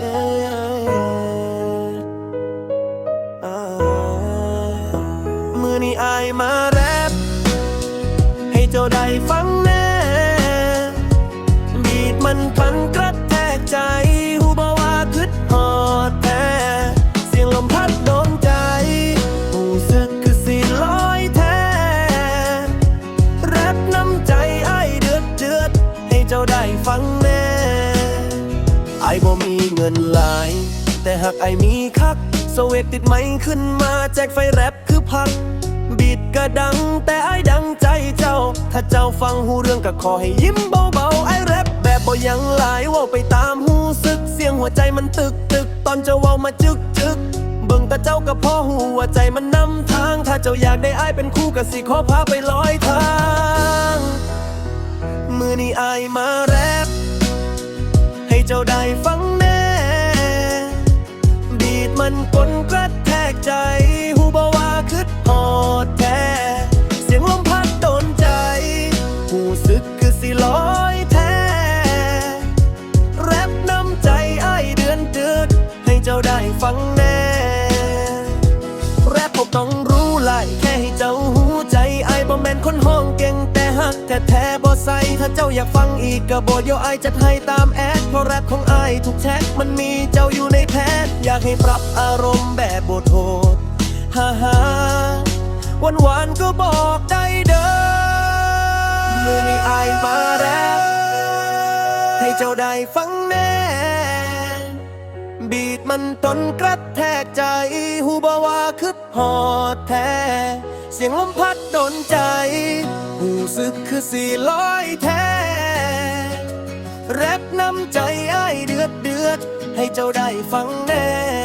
มือนี้อายมาแรปให้เจ้าได้ฟังแน่ บีดมันพันกระแทกใจ หูบาว่าคึดหอดแท้เสียงลมพัดโดนใจหูสึกคือสีลอยแท้ แรปน้ำใจไอเดือดเดือด ให้เจ้าได้ฟังแน่ บ่มีเงินหลาย แต่หากไอ้มีคักสเวกติดไหมขึ้นมาแจกไฟแรปคือพัก บีดก็ดังแต่ไอ้ดังใจเจ้า ถ้าเจ้าฟังหูเรื่องก็ขอให้ยิ้มเบาๆไอ้แรปแบบบ่ยังหลายว่าไปตามหูซึก เสียงหัวใจมันตึกตึกตอนเจ้าเว้ามาจึกจึกเบิ่งแต่เจ้าก็พอหูว่าใจมันนำทาง ถ้าเจ้าอยากได้อ้ายเป็นคู่ก็สิขอพาไปลอยทาง มือนี้อมาแรป เจ้าได้ฟังแน่ บีดมันกลกระแทกใจ หูบาวาคืดฮอดแท้ เสียงลมพัดโดนใจ หูสึกคือสิลอยแท้ แรปน้ำใจไอ้เดือนเดือดให้เจ้าได้ฟังแน่ แรปผมต้องรู้ไล่แค่ให้เจ้าหูใจไอ้บ่แมนคนห้องเก่งแต่ฮักแท้แท้บ่ใส่ถ้าเจ้าอยากฟังอีกก็บอกเดียวไอจัดให้ตามแอ เพราะแรปของไอทุกแท็กมันมีเจ้าอยู่ในแพทอยากให้ปรับอารมณ์แบบบทโหดฮ่าฮ่าวันวานก็บอกได้เด้อมือนี้ไอ้ายมาแรปให้เจ้าได้ฟังแน่บีดมันต้นกระแทกใจ หูบาว่าคืดหอดแท้ เสียงลมพัดโดนใจ หูสึกคือสีลอยแท้ำใจไอ้ายเดือดเดือด ให้เจ้าได้ฟังแน่